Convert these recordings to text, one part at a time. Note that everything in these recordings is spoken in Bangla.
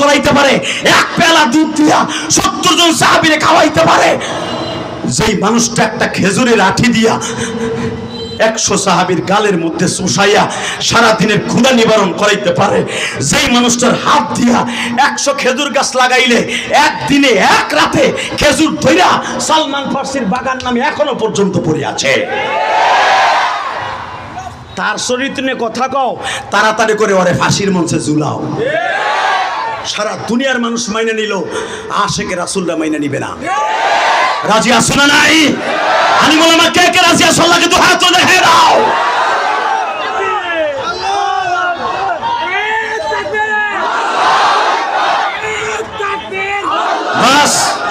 করাইতে পারে, এক পেলা দুধ দিয়া সত্তর জন সাহাবিরে খাওয়াইতে পারে। যেই মানুষটা একটা খেজুরের লাঠি দিয়া একশো সাহাবির গালের মধ্যে শুষাইয়া সারাদিনের ক্ষুদা নিবারণ করাইতে পারে, যেই মানুষটার হাত দিয়া একশো খেজুর গাছ লাগাইলে একদিনে এক রাতে খেজুর ধইরা সালমান ফার্সির বাগান নামে এখনও পর্যন্ত পড়ে আছে। তার চরিত্র নিয়ে কথা কও, তাড়াতাড়ি করে ওরে ফাঁসির মঞ্চে ঝুলাও। সারা দুনিয়ার মানুষ মাইনে নিল। আশেকে রাসুলরা মাইনে নিবে না। রাজি আসো না নাই? আমি বললাম কে কে রাজি আসো আল্লাহকে তো হাত দেখে দাও।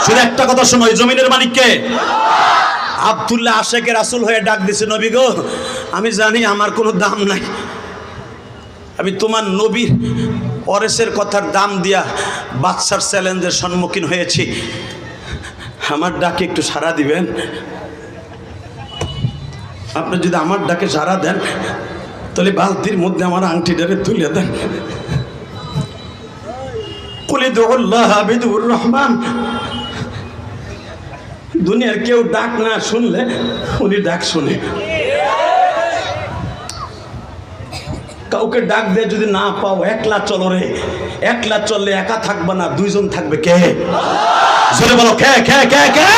শুধু একটা কথা শোনো জমিনের মালিককে। আব্দুল্লাহ আশেকে রাসুল হয়ে ডাক দিছে, নবী গো, আমি জানি আমার কোনো দাম নাই। আমি তোমার নবীর অরেসের কথার দাম দিয়া বাচ্চার চ্যালেঞ্জের সম্মুখীন হয়েছি। আমার ডাকে একটু সাড়া দিবেন? আপনি যদি আমার ডাকে সাড়া দেন, তাহলে বালতির মধ্যে আমার আংটি আংটিটারে তুলে দেন। হাবিদুর রহমান। দুনিয়ার কেউ ডাক না শুনলে উনি ডাক শুনে। কাউকে ডাক দিয়ে যদি না পাও, একলা চলো রে। একলা চললে একা থাকবে না, দুইজন থাকবে কে? জোরে বলো, কে কে কে কে?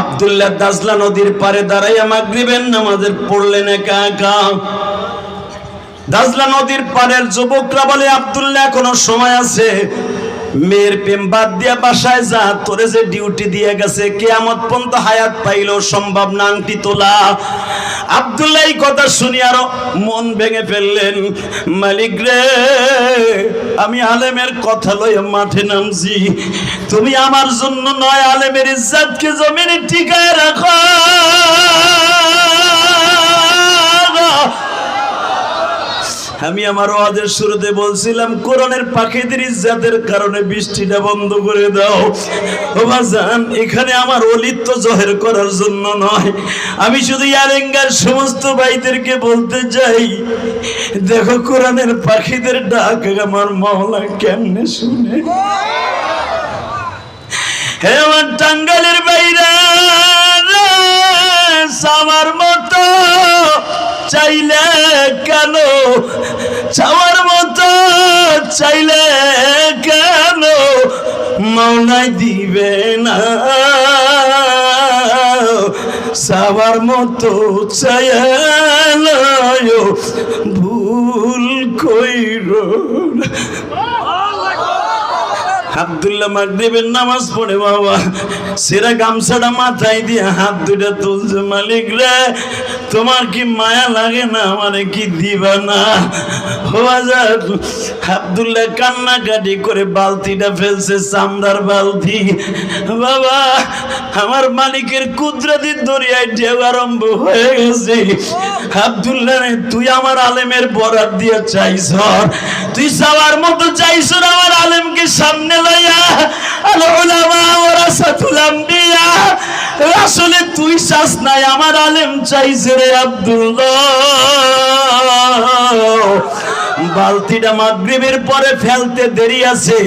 আব্দুল্লাহ দাজলা নদীর পারে দাঁড়াইয়া মাগরিবের নামাজের পড়লেন একা একা। দাজলা নদীর পারের যুবকরা বলে, আব্দুল্লাহ, এখনও সময় আছে। মেয়ের প্রেম বাদ দিয়া বাসায় যা, তোরে যে ডিউটি দিয়ে গেছে, কেয়ামত পর্যন্ত হায়াত পাইলেও সম্ভব না, আংটি তোলা। আব্দুল্লাহ কথা শুনি আরও মন ভেঙে ফেললেন। মালিক রে, আমি আলেমের কথা লইয়া মাঠে নামছি। তুমি আমার জন্য নয়, আলেমের ইজ্জাতকে জমিনে টিকায় রাখো। আমি আমার ওয়াজের শুরুতে বলছিলাম, কোরআনের পাখিদের ইজ্জাতের কারণে বৃষ্টিটা বন্ধ করে দাও। ও বাজান এখানে আমার অলিত্ব জহের করার জন্য নয়। আমি শুধু ইয়ারেঙ্গার সমস্ত ভাইদেরকে বলতে চাই, দেখো কোরআনের পাখিদের ডাক, আমার মাওলা কেমনে শুনে। হে আমার টাঙ্গালের বাইরে চাইলে কেন? চাওয়ার মতো চাইলে কেন? মৌনাই দিবে না। সাবার মতো চাইল ভুল কইর আব্দুল্লাহ মাগরিবের নামাজ পড়ে, বাবা। সেরা গামছাটা মাথায় দিয়ে হাত দুটা তুলছে মালিক রে। তোমার কি মায়া লাগে না? আমারে কি দিবা না বাজার আব্দুল্লাহ কান্নাকাটি করে বালতিটা ফেলছে, চামড়ার বালতি। বাবা, আমার মালিকের কুদরতির দরিয়ায় ঢেউ আরম্ভ হয়ে গেছে। আব্দুল্লাহ তুই আমার আলেমের বরাত দিয়ে চাইছ তুই যাওয়ার মতো চাইছ আমার আলেমকে সামনে লইয়া। আল উলামা ওয়ারাসাতুল আম্বিয়া আসলে তুই চাস নাই, আমার আলেম চাইছে রে বালতিটা মাগরিবের পরে ফেলতে দেরি আছে।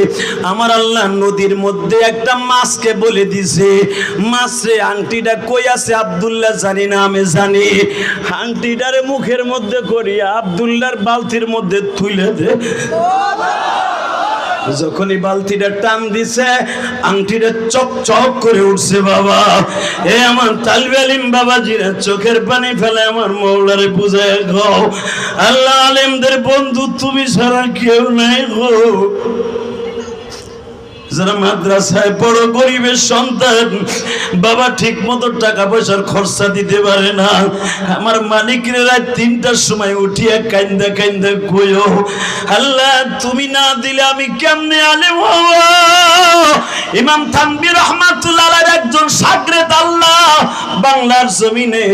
আমার আল্লাহ নদীর মধ্যে একটা মাছকে বলে দিছে। মাছরে আংটিটা কই আছে আব্দুল্লাহ জানি না, আমি জানি। আংটিটারে মুখের মধ্যে করিয়া আব্দুল্লাহর বালতির মধ্যে তুলে দে। যখনই বালতিটা টান দিছে, আংটিটা চক চক করে উঠছে, বাবা। এ আমার তালবে আলিম বাবাজিরা, চোখের পানি ফেলে আমার মৌলারে বুঝায় গো আল্লাহ আলিমদের বন্ধু তুমি ছাড়া কেউ নাই গো। যারা মাদ্রাসায় বড় গরিবের সন্তান, বাবা ঠিক মতো টাকা পয়সার খরচা দিতে পারে না। আমার মালিকের রাত তিনটার সময় উঠিয়া কান্দা কান্দা কইও আল্লাহ, তুমি না দিলে আমি কেমনে হব? ইমাম থানবি রহমাতুল্লাহ একজন সাগরেদ আল্লাহ, বাংলার জমিনে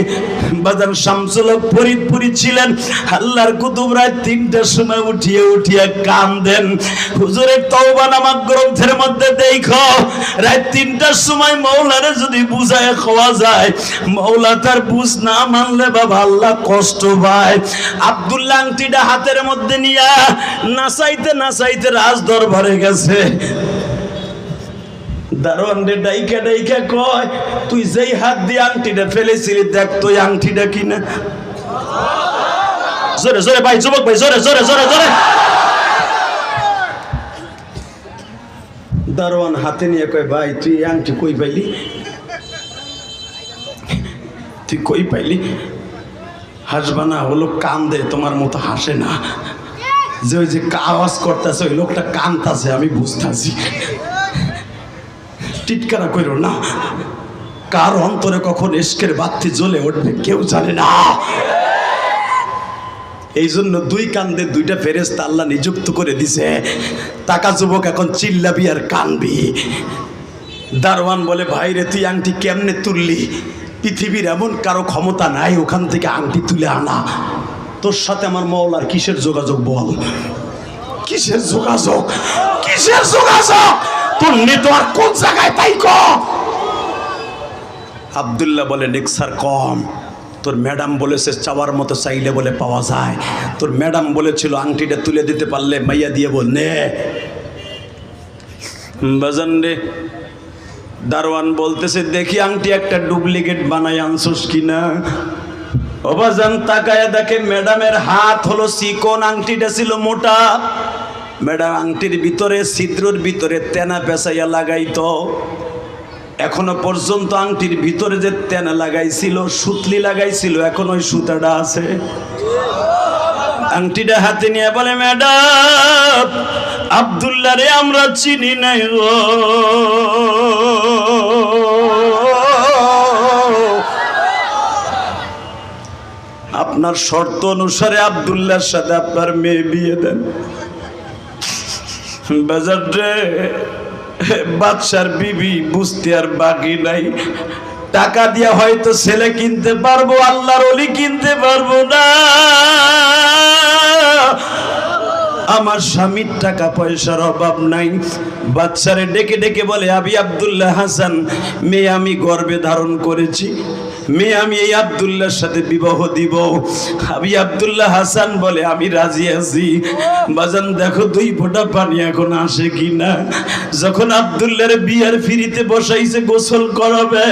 বাজার শামসুল ফরিদপুরি ছিলেন। আল্লাহর কুতুব রাত তিনটার সময় উঠিয়ে উঠিয়ে কান দেন হুজুরের তওবা নামক গ্রন্থের মধ্যে মধ্যে দেখো, রাত তিনটার সময় মৌলারে যদি বুঝায় খাওয়া যায়, মৌলা তার বুঝ না মানলে বাবা আল্লাহ কষ্ট পায়। আব্দুল্লাহ আংটিটা হাতের মধ্যে নিয়া নাচাইতে নাচাইতে রাজ দরবারে গেছে। দারোয়ান রে ডাইকা ডাইকা কয়, তুই যেই হাত দিয়ে আংটিটা ফেলেছিলি, দেখ দারোয়ান হাতে নিয়ে কয়, ভাই, তুই আংটি কই পাইলি? তুই কই পাইলি? হাসবা না হলো কান দে তোমার মতো হাসে না। যে ওই যে আওয়াজ করতেছে, ওই লোকটা কানতাছে, আমি বুঝতেছি। টিটকারা কইরো না, কার অন্তরে কখন এসকের বাতি জ্বলে উঠবে, কেউ জানে না। এই জন্য দুই কান্দে দুইটা ফেরেস্তা আল্লাহ নিযুক্ত করে দিছে। টাকা যুবক এখন চিল্লাবি আর কানবি। দারোয়ান বলে, ভাই রে, তুই আংটি কেমনে তুললি? পৃথিবীর এমন কারও ক্ষমতা নাই, ওখান থেকে আংটি তুলে আনা। তোর সাথে আমার মৌলার কিসের যোগাযোগ বল? কিসের যোগাযোগ? কিসের যোগাযোগ? তোর নেটওয়ার্ক কোন জায়গায় তাই ক আবদুল্লাহ বলে, নেক্সার কম। তোর ম্যাডাম বলেছে, চাওয়ার মতো চাইলে বলে পাওয়া যায়। তোর ম্যাডাম বলেছিল, আংটিটা তুলে দিতে পারলে মাইয়া দিয়ে বল, নে। রে। দারোয়ান বলতেছে, দেখি আংটি একটা ডুপ্লিকেট বানাই, আনছোস কিনা অবাজান তাকায় দেখে ম্যাডামের হাত হলো চিকন, আংটিটা ছিল মোটা। ম্যাডাম আংটির ভিতরে, ছিদ্রর ভিতরে তেনা পেঁচাইয়া লাগাইতো। এখনও পর্যন্ত আংটির ভিতরে যে তেনা লাগাইছিল, সুতলি লাগাইছিল, এখন ওই সুতাটা আছে। আংটিটা হাতে নিয়ে বলে, ম্যাডাম, আবদুল্লাহ রে, আমরা চিনি নাই গো। আপনার শর্ত অনুসারে আবদুল্লাহর সাথে আপনার মেয়ে বিয়ে দেন। বাজার বাদশার বিবি বুঝতে আর বাকি নাই। টাকা দিয়া হয়তো ছেলে কিনতে পারব, আল্লাহর অলি কিনতে পারব না। আমার স্বামীর টাকা পয়সার অভাব নাই। বাচ্চারে ডেকে ডেকে বলে, আবি আবদুল্লাহ হাসান, মেয়ে আমি গর্বে ধারণ করেছি। মেয়ে আমি এই আব্দুল্লাহর সাথে বিবাহ দিব। আবি আব্দুল্লাহ হাসান বলে আমি রাজি আছি। বাজান, দেখো দুই ফোঁটা পানি এখন আসে কি না যখন আব্দুল্লাহর বিয়ার ফিরিতে বসাইছে, গোসল করাবে।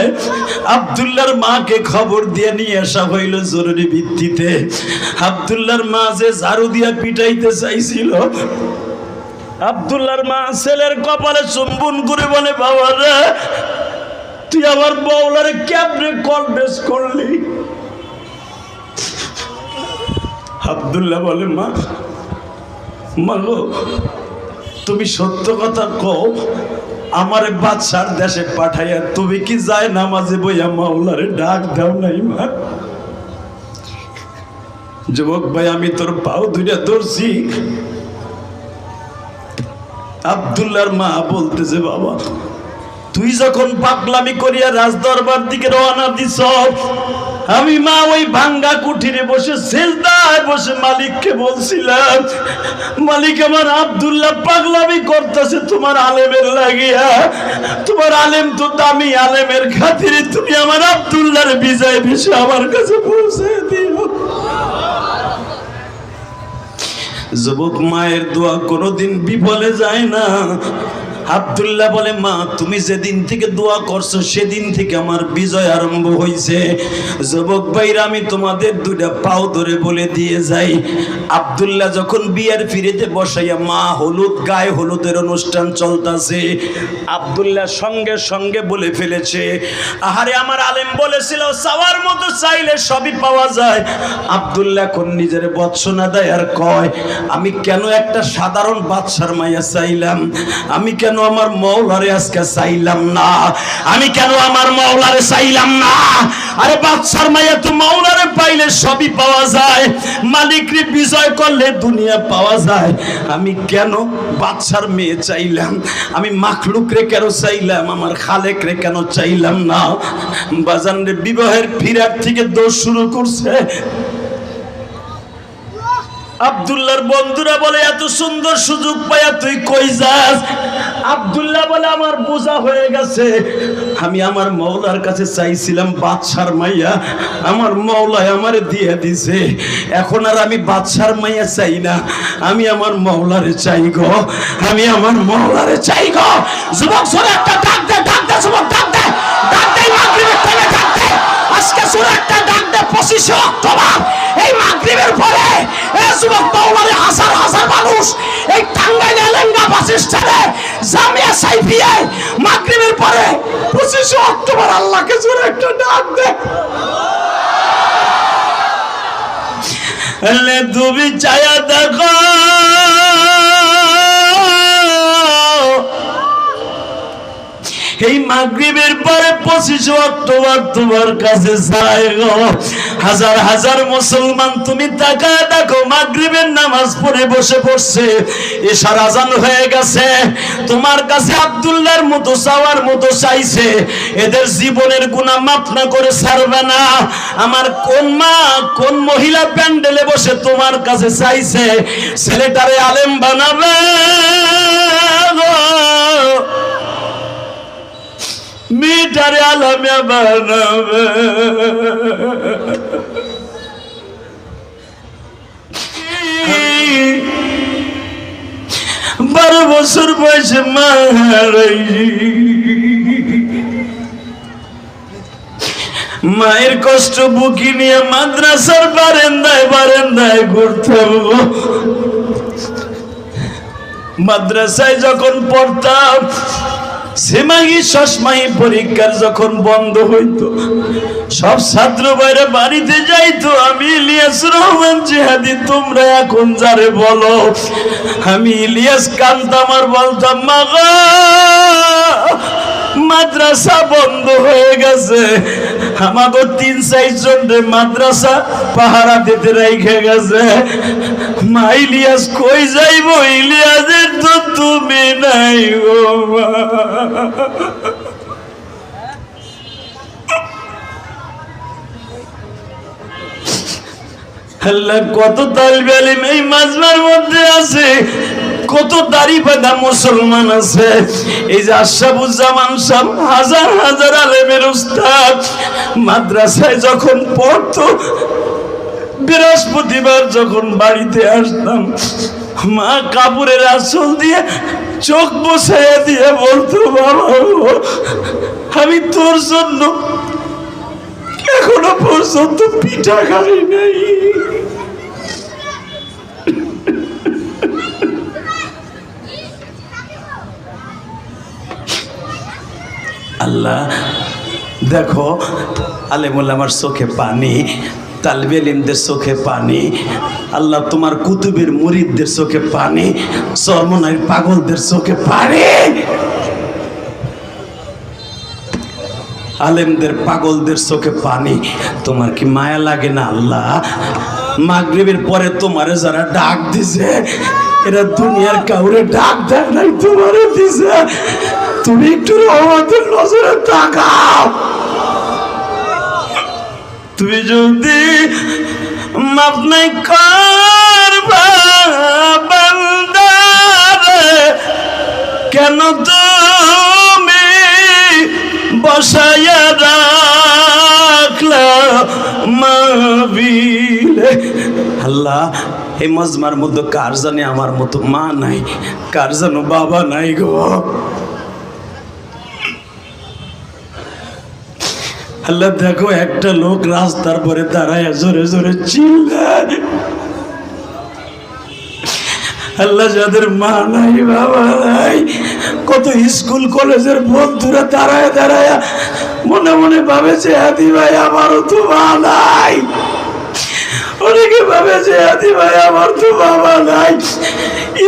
আব্দুল্লাহর মাকে খবর দিয়ে নিয়ে আসা হইল জরুরি ভিত্তিতে। আব্দুল্লাহর মা যে ঝাড়ু দিয়া পিটাইতে চাইছিল। আব্দুল্লাহর মা ছেলের কপালে চুম্বন করে বলে, বাবা রে তুই আমার বউলারে কেমনে কনভেন্স করলি? আব্দুল্লাহ বলে, মা মা গো, তুমি সত্য কথা কও, আমার বাদশার দেশে পাঠাইয়া তুমি কি যায় নামাজে বইয়া মাওলারে ডাক দাও নাই, মা? যুবক ভাই, আমি তোর পাও দুইটা ধরছি। আবদুল্লাহর মা বলতেছে, বাবা তুই যখন পাগলামি করিয়া রাজ দরবার দিকে রওনা দিছ, আমি মা ওই ভাঙ্গা কুঠিরে বসে, সেজদায় বসে মালিককে বলছিলাম, মালিক আমার আব্দুল্লাহ পাগলামি করতেছে তোমার আলেমের লাগিয়া। তোমার আলেম তো দামি আলেমের খাতিরে তুমি আমার আব্দুল্লাহর বিজয় বিষয় আমার কাছে পৌঁছে দিও। যুবক মায়ের দোয়া কোনোদিন বিফলে যায় না। আব্দুল্লাহ বলে, মা, তুমি যেদিন থেকে দোয়া করছ, সেদিন থেকে আমার বিজয় আরম্ভ হয়েছে যুবক ভাইরা, আমি তোমাদের দুইটা পাও ধরে বলে দিয়ে যাই। আব্দুল্লাহ যখন বিয়ের ফিরেতে বসাইয়া, মা, হলুদ গায়ে হলুদের অনুষ্ঠান চলতেছে। আব্দুল্লাহ সঙ্গে সঙ্গে বলে ফেলেছে, আহারে, আমার আলেম বলেছিল, চাওয়ার মতো চাইলে সবই পাওয়া যায়। আব্দুল্লাহ এখন নিজের বৎসনা দেয় আর কয়, আমি কেন একটা সাধারণ বাদশার মাইয়া চাইলাম? আমি কেন আমার মৌলারে আজকে চাইলাম না? আমি কেন আমার মৌলারে চাইলাম না? আরে বাদশার মাইয়া তো মৌলারে পাইলে সবই পাওয়া যায়। মালিকরে বিজয় করলে দুনিয়া পাওয়া যায়। আমি কেন বাদশার মেয়ে চাইলাম? আমি মাখলুকরে কেন চাইলাম? আমার খালেকরে কেন চাইলাম না? বাজান বিবাহের ফিরার থেকে দোষ শুরু করছে। আব্দুল্লাহর বন্ধুরা বলে, এত সুন্দর সুযোগ পাইয়া তুই কই যাস? আব্দুল্লাহ বলে, আমার বোঝা হয়ে গেছে। আমি আমার মৌলার কাছে চাইছিলাম বাদশার মাইয়া। আমার মৌলায় আমারে দিয়ে দিছে। এখন আর আমি বাদশার মাইয়া চাই না। আমি আমার মৌলারে চাই গো। আমি আমার মৌলারে চাই গো। যুবক সরে একটা, ডাক দে ডাক দে, যুবক, ডাক দে। ডাক দে, মাগরিবের টাইমে ডাক দে। আজকে সরে একটা ডাক পঁচিশে অক্টোবর। এই মাগরিবের পরে যুবক মৌলারে হাজার হাজার মানুষ এই টাঙ্গাইল বাস স্ট্যান্ডে জামিয়া মাগরিবের পরে পঁচিশে অক্টোবর আল্লাহকে ডাক দে। তুমি চায়া দেখো। এই মাগরিবের পরে পঁচিশে অক্টোবর তোমার কাছে হাজার হাজার মুসলমান তুমি তাকায় দেখো, মাগরিবের নামাজ পড়ে বসে পড়ছে। এশার আজান হয়ে গেছে। তোমার কাছে আব্দুল্লাহর মতো চাওয়ার মতো চাইছে। এদের জীবনের গুণা মাপ না করে ছাড়বে না। আমার কোন মা, কোন মহিলা প্যান্ডেলে বসে তোমার কাছে চাইছে? ছেলেটারে আলেম বানাবে গো। মেয়েটারে আলামে বানাবে বারো বছর বয়সে মা হারাইছি। মায়ের কষ্ট বুকি নিয়ে মাদ্রাসার বারেন্দায় বারেন্দায় ঘুরতাম গো। মাদ্রাসায় যখন পড়তাম সেমাহি সসমাহি পরীক্ষার যখন বন্ধ হইতো, সব ছাত্র বাইরে বাড়িতে যাইতো, আমি ইলিয়াস রহমান জিহাদি, তোমরা এখন যারে বলো? আমি ইলিয়াস কান্তাম আর বলতাম মা মাদ্রাসা বন্ধ হয়ে গেছে। আমাকে তিন চার জন মাদ্রাসা পাহারা দিতে রেখে গেছে। মা ইলিয়াস কই যাইব? ইলিয়াসের তো তুমি নাই গো কত তালবে আলিম এই মাজমার মধ্যে আছে। কত দাড়ি বাঁধা মুসলমান আছে। এই যে আশাবুজ্জামান সাহ হাজার হাজার আলেমের উস্তাদ। মাদ্রাসায় যখন পড়তো বৃহস্পতিবার যখন বাড়িতে আসতাম, মা কাপড়ের আসল দিয়ে চোখ বসাইয়া দিয়ে বলতো, বাবা আমি তোর জন্য এখনও পর্যন্ত পিঠা খাই নাই। আল্লাহ, দেখো আলেমুল আমার চোখে পানি। তালবেলিমদের চোখে পানি। আল্লাহ তোমার কুতুবের মুরিদদের চোখে পানি চর্মনারীর পাগলদের চোখে পানি। আলেমদের পাগলদের চোখে পানি, তোমার কি মায়া লাগে না আল্লাহ? মাগরিবের পরে তোমারে যারা ডাক দিছে, এরা দুনিয়ার কাউরে ডাক দেয় নাই, তোমারে দিছে। তুমি একটু রহমতের নজরে তাকাও। তুমি যদি মাপ নাই করবা কেন তুমি বসাইয়া রাখলা আল্লাহ, এই মজমার মধ্যে কার জানে আমার মতো মা নাই, কার জানো বাবা নাই গো? আল্লাহ দেখো, একটা লোক রাস্তার পরে দাঁড়ায়, জোরে জোরে চিল্লায়। আল্লাহ যাদের মা নাই, বাবা নাই, কত স্কুল, কলেজের বন্ধুরা দাঁড়ায় দাঁড়ায়, মনে মনে ভাবে যে হাদি ভাই, আমারও তো মা নাই। অনেকে ভাবে যে হাদি ভাই, আমার তো বাবা নাই।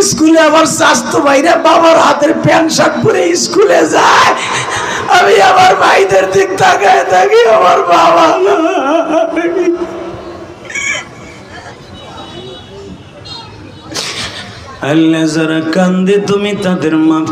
স্কুলে আমার স্বাস্থ্য ভাইরা বাবার হাতের প্যান্ট শার্ট পরে স্কুলে যায়। আমি আমার ভাইদের দিক তাকায় থাকি আমার বাবা আল্লাহ যারা কান্দে তুমি তাদের মাফ